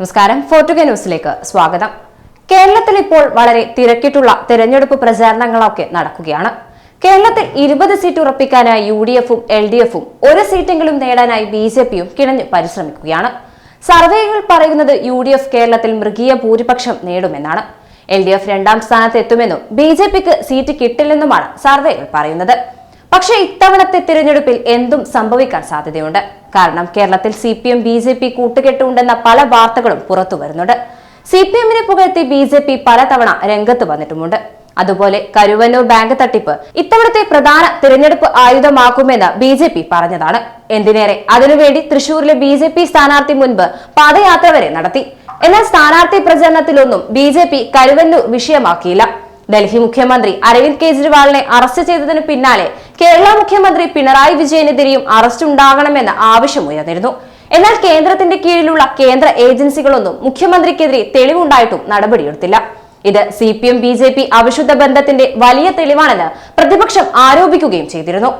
നമസ്കാരം. ഫോർട്ടുഗ ന്യൂസിലേക്ക് സ്വാഗതം. കേരളത്തിൽ ഇപ്പോൾ വളരെ തിരക്കിട്ടുള്ള തെരഞ്ഞെടുപ്പ് പ്രചാരണങ്ങളൊക്കെ നടക്കുകയാണ്. കേരളത്തിൽ ഇരുപത് സീറ്റ് ഉറപ്പിക്കാനായി യു ഡി എഫും എൽ ഡി എഫും ഒരു സീറ്റെങ്കിലും നേടാനായി ബി ജെ പിയും കിണഞ്ഞ് പരിശ്രമിക്കുകയാണ്. സർവേകൾ പറയുന്നത് യു ഡി എഫ് കേരളത്തിൽ മൃഗീയ ഭൂരിപക്ഷം നേടുമെന്നാണ്. എൽ ഡി എഫ് രണ്ടാം സ്ഥാനത്ത് എത്തുമെന്നും ബി ജെ പിക്ക് സീറ്റ് കിട്ടില്ലെന്നുമാണ് സർവേകൾ പറയുന്നത്. പക്ഷേ ഇത്തവണത്തെ തിരഞ്ഞെടുപ്പിൽ എന്തും സംഭവിക്കാൻ സാധ്യതയുണ്ട്. കാരണം കേരളത്തിൽ C P M B J P കൂട്ടുകെട്ടുണ്ടെന്ന പല വാർത്തകളും പുറത്തു വരുന്നുണ്ട്. സി പി എമ്മിനെ പുകഴ്ത്തി ബി ജെ പി പലതവണ രംഗത്ത് വന്നിട്ടുമുണ്ട്. അതുപോലെ കരുവന്നൂർ ബാങ്ക് തട്ടിപ്പ് ഇത്തവണത്തെ പ്രധാന തിരഞ്ഞെടുപ്പ് ആയുധമാക്കുമെന്ന് ബി ജെ പി പറഞ്ഞതാണ്. എന്തിനേറെ അതിനുവേണ്ടി തൃശൂരിലെ ബി ജെ പി സ്ഥാനാർത്ഥി മുൻപ് പാദയാത്ര വരെ നടത്തി. എന്നാൽ സ്ഥാനാർത്ഥി പ്രചരണത്തിലൊന്നും ബി ജെ പി കരുവന്നൂർ വിഷയമാക്കിയില്ല. ഡൽഹി മുഖ്യമന്ത്രി അരവിന്ദ് കെജ്രിവാളിനെ അറസ്റ്റ് ചെയ്തതിനു പിന്നാലെ കേരള മുഖ്യമന്ത്രി പിണറായി വിജയനെതിരെയും അറസ്റ്റ് ഉണ്ടാകണമെന്ന ആവശ്യമുയർന്നിരുന്നു എന്നാൽ കേന്ദ്രത്തിന്റെ കീഴിലുള്ള കേന്ദ്ര ഏജൻസികളൊന്നും മുഖ്യമന്ത്രിക്കെതിരെ തെളിവുണ്ടായിട്ടും നടപടിയെടുത്തില്ല. ഇത് C P M B J P അവിശുദ്ധ ബന്ധത്തിന്റെ വലിയ തെളിവാണെന്ന് പ്രതിപക്ഷം ആരോപിക്കുകയും ചെയ്തിരുന്നു.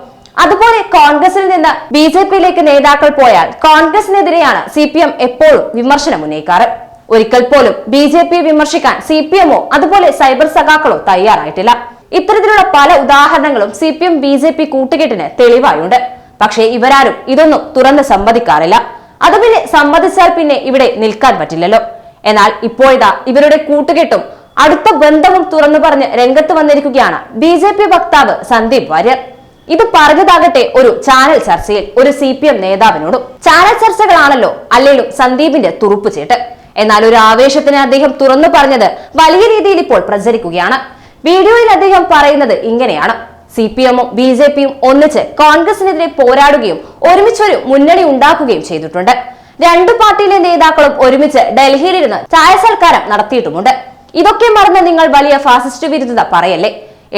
അതുപോലെ കോൺഗ്രസിൽ നിന്ന് ബി ജെ പിയിലേക്ക് നേതാക്കൾ പോയാൽ കോൺഗ്രസിനെതിരെയാണ് സി പി എം എപ്പോഴും വിമർശനം ഉന്നയിക്കാറ് ഒരിക്കൽ പോലും ബി ജെ പിയെ വിമർശിക്കാൻ സി പി എമ്മോ അതുപോലെ സൈബർ സഖാക്കളോ തയ്യാറായിട്ടില്ല. ഇത്തരത്തിലുള്ള പല ഉദാഹരണങ്ങളും C P M B J P കൂട്ടുകെട്ടിന് തെളിവായുണ്ട്. പക്ഷേ ഇവരാരും ഇതൊന്നും തുറന്ന് സമ്മതിക്കാറില്ല. അത് പിന്നെ സമ്മതിച്ചാൽ പിന്നെ ഇവിടെ നിൽക്കാൻ പറ്റില്ലല്ലോ. എന്നാൽ ഇപ്പോഴിതാ ഇവരുടെ കൂട്ടുകെട്ടും അടുത്ത ബന്ധവും തുറന്നു പറഞ്ഞ് രംഗത്ത് വന്നിരിക്കുകയാണ് ബി ജെ പി വക്താവ് സന്ദീപ് വാര്യർ. ഇത് പറഞ്ഞതാകട്ടെ ഒരു ചാനൽ ചർച്ചയിൽ ഒരു സി പി എം നേതാവിനോടും. ചാനൽ ചർച്ചകളാണല്ലോ അല്ലെങ്കിലും സന്ദീപിന്റെ തുറുപ്പുചേട്ട്. എന്നാൽ ഒരു ആവേശത്തിന് അദ്ദേഹം തുറന്നു പറഞ്ഞത് വലിയ രീതിയിൽ ഇപ്പോൾ പ്രചരിക്കുകയാണ്. വീഡിയോയിൽ അദ്ദേഹം പറയുന്നത് ഇങ്ങനെയാണ്. സി പി എമ്മും ബി ജെ പിയും ഒന്നിച്ച് കോൺഗ്രസിനെതിരെ പോരാടുകയും ഒരുമിച്ചൊരു മുന്നണി ഉണ്ടാക്കുകയും ചെയ്തിട്ടുണ്ട്. രണ്ടു പാർട്ടിയിലെ നേതാക്കളും ഒരുമിച്ച് ഡൽഹിയിലിരുന്ന് ചായ സൽക്കാരം നടത്തിയിട്ടുമുണ്ട്. ഇതൊക്കെ മറന്ന് നിങ്ങൾ വലിയ ഫാസിസ്റ്റ് വിരുദ്ധത പറയല്ലേ?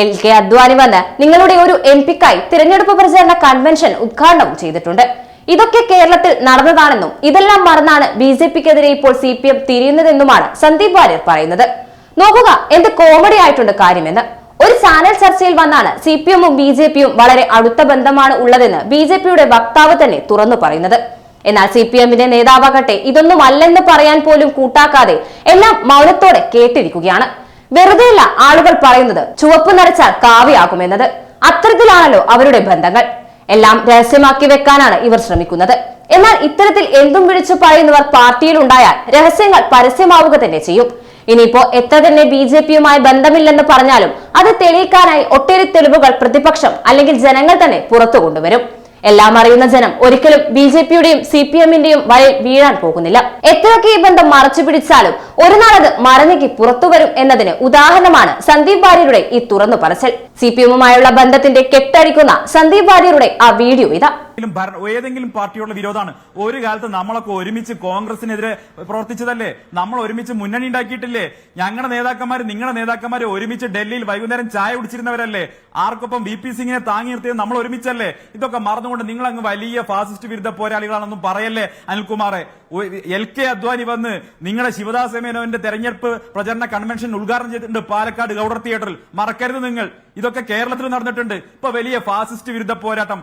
എൽ കെ അദ്വാനി വന്ന് നിങ്ങളുടെ ഒരു എം പിക്കായി തിരഞ്ഞെടുപ്പ് പ്രചാരണ കൺവെൻഷൻ ഉദ്ഘാടനവും ചെയ്തിട്ടുണ്ട്. ഇതൊക്കെ കേരളത്തിൽ നടന്നതാണെന്നും ഇതെല്ലാം മറന്നാണ് ബി ജെ പിക്കെതിരെ ഇപ്പോൾ സി പി എം തിരിയുന്നതെന്നുമാണ് സന്ദീപ് വാര്യർ പറയുന്നത്. നോക്കുക എന്ത് കോമഡി ആയിട്ടുണ്ട് കാര്യമെന്ന്. ഒരു ചാനൽ ചർച്ചയിൽ വന്നാണ് സി പി എമ്മും ബി ജെ പിയും വളരെ അടുത്ത ബന്ധമാണ് ഉള്ളതെന്ന് ബി ജെ പിയുടെ വക്താവ് തന്നെ തുറന്നു പറയുന്നത്. എന്നാൽ സി പി എമ്മിന്റെ നേതാവാകട്ടെ ഇതൊന്നും അല്ലെന്ന് പറയാൻ പോലും കൂട്ടാക്കാതെ എല്ലാം മൗനത്തോടെ കേട്ടിരിക്കുകയാണ്. വെറുതെയല്ല ആളുകൾ പറയുന്നത് ചുവപ്പ് നരച്ചാൽ കാവ്യാകുമെന്നത് അത്തരത്തിലാണല്ലോ അവരുടെ ബന്ധങ്ങൾ. എല്ലാം രഹസ്യമാക്കി വെക്കാനാണ് ഇവർ ശ്രമിക്കുന്നത്. എന്നാൽ ഇത്തരത്തിൽ എന്തും വിളിച്ചു പറയുന്നവർ പാർട്ടിയിൽ ഉണ്ടായാൽ രഹസ്യങ്ങൾ പരസ്യമാവുക തന്നെ ചെയ്യും. ഇനിയിപ്പോ എത്ര തന്നെ ബി ജെ പിയുമായി ബന്ധമില്ലെന്ന് പറഞ്ഞാലും അത് തെളിയിക്കാനായി ഒട്ടേറെ തെളിവുകൾ പ്രതിപക്ഷം അല്ലെങ്കിൽ ജനങ്ങൾ തന്നെ പുറത്തു കൊണ്ടുവരും എല്ലാം അറിയുന്ന ജനം ഒരിക്കലും ബി ജെ പിയുടെയും സി പി എമ്മിന്റെയും വയൽ വീഴാൻ പോകുന്നില്ല. എത്രയൊക്കെ ഈ ബന്ധം മറച്ചു പിടിച്ചാലും ഒരു നാളത് അത് മറഞ്ഞേക്ക് പുറത്തു വരും എന്നതിന് ഉദാഹരണമാണ് സന്ദീപ് വാര്യരുടെ ഈ തുറന്നു പറച്ചൽ സി പി എമ്മുമായുള്ള ബന്ധത്തിന്റെ കെട്ടഴിക്കുന്ന സന്ദീപ് വാര്യരുടെ ആ വീഡിയോ ഇതാ. ഏതെങ്കിലും ഭരണ- ഏതെങ്കിലും പാർട്ടിയോടുള്ള വിരോധമാണ്. ഒരു കാലത്ത് നമ്മളൊക്കെ ഒരുമിച്ച് കോൺഗ്രസിനെതിരെ പ്രവർത്തിച്ചതല്ലേ? നമ്മൾ ഒരുമിച്ച് മുന്നണി ഉണ്ടാക്കിയിട്ടില്ലേ? ഞങ്ങളുടെ നേതാക്കന്മാർ നിങ്ങളുടെ നേതാക്കന്മാർ ഒരുമിച്ച് ഡൽഹിയിൽ വൈകുന്നേരം ചായ കുടിച്ചിരുന്നവരല്ലേ? ആർക്കൊപ്പം വി സിംഗിനെ താങ്ങി നിർത്തിയത് നമ്മൾ ഒരുമിച്ചല്ലേ? ഇതൊക്കെ മറന്നുകൊണ്ട് നിങ്ങൾ അങ്ങ് വലിയ ഫാസിസ്റ്റ് വിരുദ്ധ പോരാളികളാണെന്നും പറയല്ലേ അനിൽകുമാറെ? എൽ കെ അദ്വാനി വന്ന് നിങ്ങളുടെ ശിവദാസ് മേനോന്റെ തെരഞ്ഞെടുപ്പ് പ്രചരണ കൺവെൻഷൻ ഉദ്ഘാടനം ചെയ്തിട്ടുണ്ട് പാലക്കാട് ഗൌഡർ തിയേറ്ററിൽ. മറക്കരുത് നിങ്ങൾ. ഇതൊക്കെ കേരളത്തിൽ നടന്നിട്ടുണ്ട്. ഇപ്പൊ വലിയ ഫാസിസ്റ്റ് വിരുദ്ധ പോരാട്ടം.